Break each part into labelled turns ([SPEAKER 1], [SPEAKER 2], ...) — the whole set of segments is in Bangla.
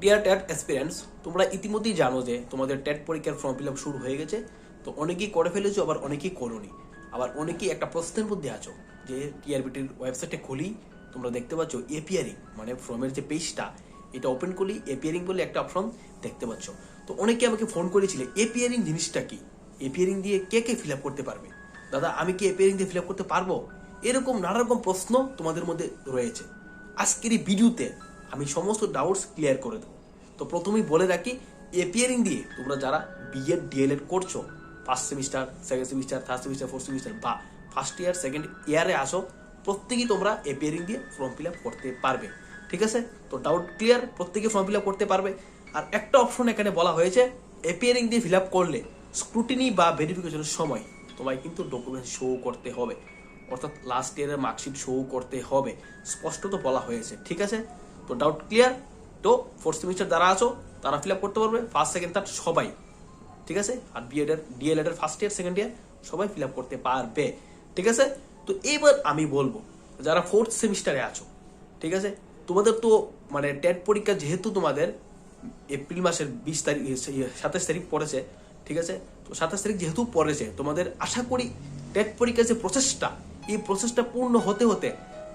[SPEAKER 1] ডিয়ার ট্যাট এক্সপিরিয়েন্স তোমরা ইতিমধ্যেই জানো যে তোমাদের ট্যাট পরীক্ষার ফর্ম ফিল আপ শুরু হয়ে গেছে, তো অনেকেই করে ফেলেছো, আবার অনেকেই করোনি। আবার অনেকেই একটা প্রশ্নের মধ্যে আছো যে টিআরবিটির ওয়েবসাইটে খুলি, তোমরা দেখতে পাচ্ছ এপিয়ারিং মানে ফর্মের যে পেজটা এটা ওপেন করলি এপিয়ারিং বলে একটা অপশন দেখতে পাচ্ছ। তো অনেকে আমাকে ফোন করেছিলে এপিয়ারিং জিনিসটা কি? এপিয়ারিং দিয়ে কে কে ফিল আপ করতে পারবে? দাদা, আমি কি এপিয়ারিং দিয়ে ফিল আপ করতে পারব? এরকম নানা রকম প্রশ্ন তোমাদের মধ্যে রয়েছে। আজকের এই ভিডিওতে আমি সমস্ত ডাউটস ক্লিয়ার করে দেবো। তো প্রথমেই বলে রাখি এপিয়ারিং দিয়ে তোমরা যারা B Ed D El Ed করছ first semester second semester third semester fourth semester বা ফার্স্ট ইয়ার সেকেন্ড ইয়ারে আসো, প্রত্যেকেই তোমরা এপিয়ারিং দিয়ে ফর্ম ফিল আপ করতে পারবে। ঠিক আছে? তো ডাউট ক্লিয়ার প্রত্যেকে ফর্ম ফিল আপ করতে পারবে। আর একটা অপশন এখানে বলা হয়েছে এপিয়ারিং দিয়ে ফিল আপ করলে স্ক্রুটিনি বা ভেরিফিকেশনের সময় তোমায় কিন্তু ডকুমেন্ট শো করতে হবে। অর্থাৎ লাস্ট ইয়ারের মার্কশিট শো করতে হবে। স্পষ্ট তো বলা হয়েছে। ঠিক আছে? তো ডাউট ক্লিয়ার তো ফোর্থ সেমিস্টার যারা আছো, তারা ফিল আপ করতে পারবে। ফার্স্ট সেকেন্ড থার্ড সবাই। ঠিক আছে? আর বিএড এর ডিএলএড এর ফার্স্ট ইয়ার সেকেন্ড ইয়ার সবাই ফিল আপ করতে পারবে। ঠিক আছে? তো এইবার আমি বলব, যারা ফোর্থ সেমিস্টারে আছো, ঠিক আছে? তোমাদের তো মানে টেট পরীক্ষা যেহেতু তোমাদের এপ্রিল মাসের বিশ তারিখ সাতাশ তারিখ পড়েছে, ঠিক আছে? তো সাতাশ তারিখ যেহেতু পড়েছে, তোমাদের আশা করি টেট পরীক্ষার যে প্রসেসটা এই প্রসেসটা পূর্ণ হতে হতে,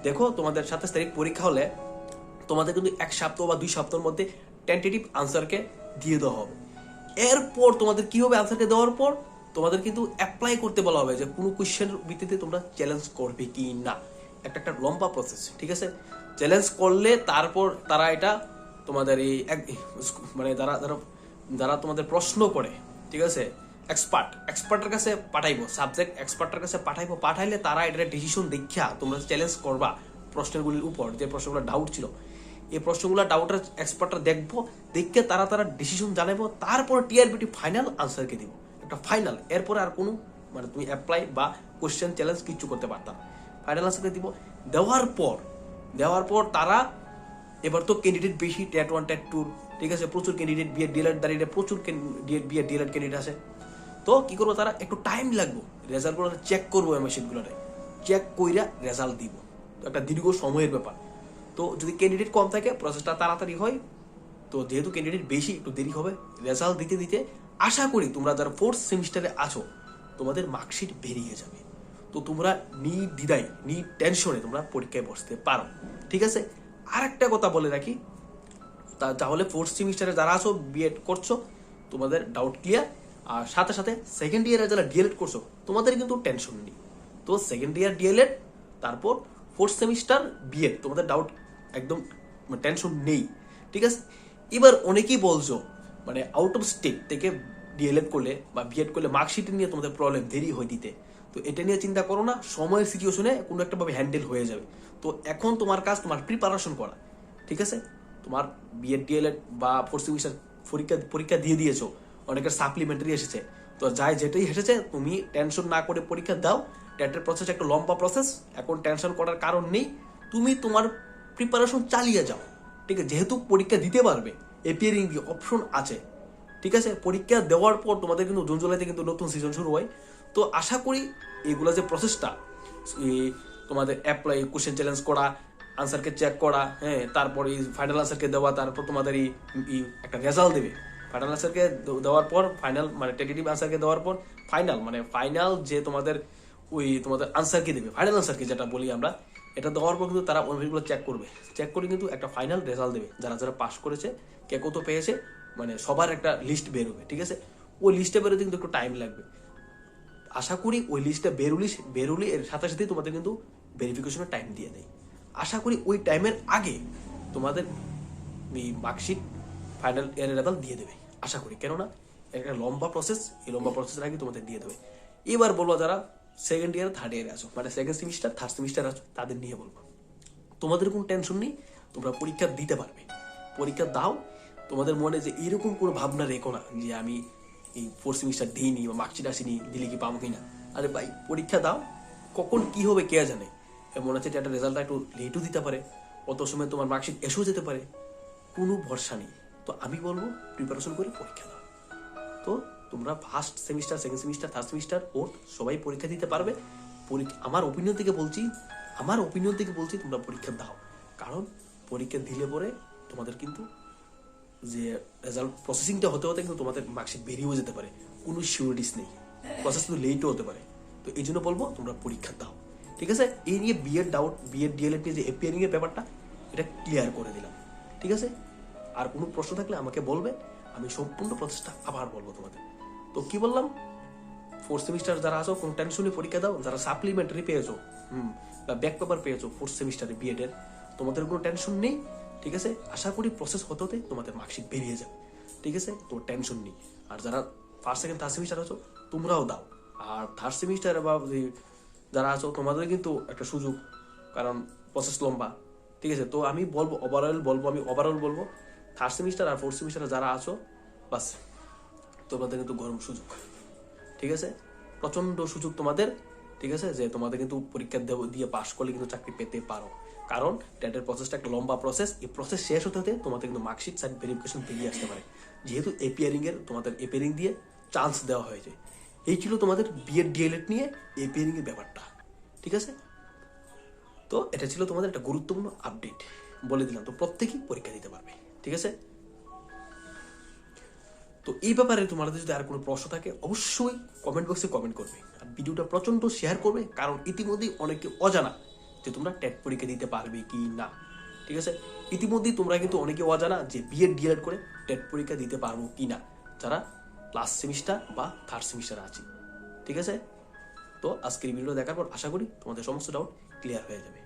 [SPEAKER 1] দেখো তোমাদের সাতাশ তারিখ পরীক্ষা হলে তোমাদের কিন্তু এক সপ্তাহ বা দুই সপ্তাহের মধ্যে টেন্টেটিভ আনসারকে দিয়ে দেওয়া হবে। এরপর তোমাদের কি হবে আনসারকে দেওয়ার পর তোমাদের কিন্তু অ্যাপ্লাই করতে বলা হবে যে কোনো কোয়েশ্চেনের ভিত্তিতে তোমরা চ্যালেঞ্জ করবে কি না। একটা একটা লম্বা প্রসেস ঠিক আছে? চ্যালেঞ্জ করলে তারপর তারা এটা তোমাদের এই মানে যারা যারা যারা তোমাদের প্রশ্ন করে, ঠিক আছে? এক্সপার্ট এক্সপার্টের কাছে পাঠাইবো সাবজেক্ট এক্সপার্টের কাছে পাঠাইবো, পাঠাইলে তারা এটা ডিসিশন দেখিয়া তোমরা চ্যালেঞ্জ করবা প্রশ্নগুলির উপর, যে প্রশ্নগুলো ডাউট ছিল। এই প্রশ্নগুলো ডাউটের এক্সপার্টরা দেখব, দেখে তারা তারা ডিসিশন জানাব, তারপর টিআরবিটি ফাইনাল আনসারকে দিব। একটা ফাইনাল এরপরে আর কোনো মানে তুমি অ্যাপ্লাই বা কোশ্চেন চ্যালেঞ্জ কিচ্ছু করতে পারতাম ফাইনাল আনসারকে দিব। দেওয়ার পর দেওয়ার পর তারা, এবার তো ক্যান্ডিডেট বেশি ট্যাট ওয়ান ট্যাট টু ঠিক আছে, প্রচুর ক্যান্ডিডেট বিএড ডিলার দাঁড়িয়ে, প্রচুর বিএড ডিলার ক্যান্ডিডেট আছে। তো কি করব তারা? একটু টাইম লাগবো। রেজাল্টগুলো চেক করব মেশিনগুলোতে চেক কইরা রেজাল্ট দিব। একটা দীর্ঘ সময়ের ব্যাপার। তো যদি ক্যান্ডিডেট কম থাকে প্রসেসটা তাড়াতাড়ি হয়, তো যেহেতু ক্যান্ডিডেট বেশি, একটু দেরি হবে। রেজাল্ট দিতে দিতে আশা করি তোমরা যারা ফোর্থ সেমিস্টারে আছো, তোমাদের মার্কশিট বেরিয়ে যাবে। তো তোমরা নি দ্বিধায় নি টেনশনে তোমরা পরীক্ষায় বসতে পারো। ঠিক আছে? আর একটা কথা বলে রাখি। তা- তাহলে ফোর্থ সেমিস্টারে যারা আছো বিএড করছ, তোমাদের ডাউট ক্লিয়ার আর সাথে সাথে সেকেন্ড ইয়ারে যারা ডিএলএড করছ, তোমাদের কিন্তু টেনশন নেই। তো second year D El Ed তারপর ফোর্থ সেমিস্টার বিএড তোমাদের ডাউট একদম টেনশন নেই, ঠিক আছে? এবার অনেকেই বলছো মানে আউট অফ স্টেট থেকে ডিএলএড করলে বা বিএড করলে মার্কশিট নিয়ে তোমাদের প্রবলেম দেরি হয়ে দিতে। তো এটা নিয়ে চিন্তা করো না, সময়ের সিচুয়েশনে কোনো একটা ভাবে হ্যান্ডেল হয়ে যাবে। তো এখন তোমার কাজ, তোমার প্রিপারেশন করা, ঠিক আছে? তোমার B Ed D El Ed বা ফোর্থ সেমিস্টার পরীক্ষা পরীক্ষা দিয়ে দিয়েছ, অনেকের সাপ্লিমেন্টারি এসেছে। তো যাই যেটাই এসেছে, তুমি টেনশন না করে পরীক্ষা দাও। টেটের প্রসেস একটা লম্বা প্রসেস এখন টেনশন করার কারণ নেই। তুমি তোমার প্রিপারেশন চালিয়ে যাও। ঠিক আছে? যেহেতু পরীক্ষা দিতে পারবে এপিয়ারিং কি অপশন আছে, ঠিক আছে? পরীক্ষা দেওয়ার পর তোমাদের কিন্তু জুন, জুলাইতে কিন্তু নতুন সিজন শুরু হয়। তো আশা করি এগুলো যে প্রসেসটা তোমাদের অ্যাপ্লাই কোশ্চেন চ্যালেঞ্জ করা আনসারকে চেক করা হ্যাঁ তারপর এই ফাইনাল আনসারকে দেওয়া, তারপর তোমাদের এই একটা রেজাল্ট দেবে। ফাইনাল আনসারকে দেওয়ার পর ফাইনাল মানে টেন্টেটিভ আনসারকে দেওয়ার পর ফাইনাল মানে ফাইনাল যে তোমাদের ওই, তোমাদের আনসারকে দেবে ফাইনাল আনসারকে যেটা বলি আমরা এটা দেওয়ার পর কিন্তু তারা অনুভূতিগুলো চেক করবে। চেক করে কিন্তু একটা ফাইনাল রেজাল্ট দেবে। যারা যারা পাস করেছে, কে কত পেয়েছে মানে সবার একটা লিস্ট বেরোবে ঠিক আছে? ওই লিস্টে বেরোতে কিন্তু একটু টাইম লাগবে। আশা করি ওই লিস্টটা বেরুলি বেরুলি এর সাথে সাথে তোমাদের কিন্তু ভেরিফিকেশনের টাইম দিয়ে দেয়। আশা করি ওই টাইমের আগে তোমাদের এই মার্কশিট ফাইনাল ইয়ারের রেজাল্ট দিয়ে দেবে। আশা করি। কেননা, একটা লম্বা প্রসেস এই লম্বা প্রসেসের আগে তোমাদের দিয়ে দেবে। এবার বলব যারা সেকেন্ড ইয়ার থার্ড ইয়ারে আছো মানে সেকেন্ড সেমিস্টার থার্ড সেমিস্টার আছো তাদের নিয়ে বলব। তোমাদের কোনো টেনশন নেই, তোমরা পরীক্ষা দিতে পারবে। পরীক্ষা দাও, তোমাদের মনে যে এরকম কোনো ভাবনা রেখো না যে আমি এই ফোর্থ সেমিস্টার দিইনি বা মার্কশিট আসিনি, দিলে কি পাবো কিনা। আরে ভাই, পরীক্ষা দাও, কখন কি হবে কে জানে। মনে হচ্ছে একটা রেজাল্টটা একটু লেটও দিতে পারে, অত সময় তোমার মার্কশিট এসেও যেতে পারে। কোনো ভরসা নেই। তো আমি বলব প্রিপারেশন করে পরীক্ষা দাও। তো তোমরা first semester second semester third semester ওর সবাই পরীক্ষা দিতে পারবে। আমার ওপিনিয়ন থেকে বলছি, আমার ওপিনিয়ন থেকে বলছি, তোমরা পরীক্ষা দাও। কারণ পরীক্ষা দিলে পরে তোমাদের কিন্তু যে রেজাল্ট প্রসেসিংটা হতে হতে কিন্তু তোমাদের মার্কশিট বেরিয়েও যেতে পারে। কোনো সিউরিটিস নেই। প্রসেস কিন্তু লেটও হতে পারে। তো এই জন্য বলব, তোমরা পরীক্ষা দাও। ঠিক আছে? এই নিয়ে বিএড ডাউট বিএড ডিএলএড যে এপিয়ারিং এর ব্যাপারটা, এটা ক্লিয়ার করে দিলাম। ঠিক আছে? আর কোনো প্রশ্ন থাকলে আমাকে বলবে, আমি সম্পূর্ণ প্রচেষ্টা আবার বলব তোমাদের। তো কি বললাম? ফোর্থ সেমিস্টার যারা আছো কোনো টেনশনে পরীক্ষা দাও, যারা সাপ্লিমেন্টারি পেয়েছ হুম, বা ব্যাক পেপার পেয়েছ ফোর্থ সেমিস্টারে বিএড এর, তোমাদের কোনো টেনশন নেই, ঠিক আছে? আশা করি প্রসেস হতে হতে তোমাদের মার্কশিট বেরিয়ে যাবে, ঠিক আছে? তো টেনশন নেই। আর যারা ফার্স্ট সেকেন্ড থার্ড সেমিস্টার আছো, তোমরাও দাও। আর থার্ড সেমিস্টার বা যারা আছো, তোমাদের কিন্তু একটা সুযোগ, কারণ প্রসেস লম্বা, ঠিক আছে? তো আমি বলব ওভারঅল বলব, আমি ওভারঅল বলব থার্ড সেমিস্টার আর ফোর্থ সেমিস্টারে যারা আছো, বাস। তোমাদের কিন্তু গরম সুযোগ। ঠিক আছে? প্রচণ্ড সুযোগ তোমাদের, ঠিক আছে? যে তোমাদের কিন্তু পরীক্ষা দিয়ে পাশ করলে কিন্তু চাকরি পেতে পারো। কারণ টেটের প্রসেসটা একটা লম্বা প্রসেস এই প্রসেস শেষ হতে হতে তোমাদের কিন্তু মার্কশিট সাইড ভেরিফিকেশন বেরিয়ে আসতে পারে। যেহেতু এপিয়ারিং এর তোমাদের এপিয়ারিং দিয়ে চান্স দেওয়া হয়েছে। এই ছিল তোমাদের বিএড ডিএলএড নিয়ে এপিয়ারিং এর ব্যাপারটা। ঠিক আছে? তো এটা ছিল তোমাদের একটা গুরুত্বপূর্ণ আপডেট বলে দিলাম, তো প্রত্যেকেই পরীক্ষা দিতে পারবে। ঠিক আছে? তো এই ব্যাপারে তোমাদের যদি আর কোনো প্রশ্ন থাকে, অবশ্যই কমেন্ট বক্সে কমেন্ট করবে। আর ভিডিওটা প্রচণ্ড শেয়ার করবে, কারণ ইতিমধ্যেই অনেকে অজানা যে তোমরা টেট পরীক্ষা দিতে পারবে কি না। ঠিক আছে? ইতিমধ্যেই তোমরা কিন্তু অনেকে অজানা যে বিএড ডিএড করে টেট পরীক্ষা দিতে পারব কি না। যারা লাস্ট সেমিস্টার বা থার্ড সেমিস্টার আছে। ঠিক আছে? তো আজকের ভিডিও দেখার পর আশা করি তোমাদের সমস্ত ডাউট ক্লিয়ার হয়ে যাবে।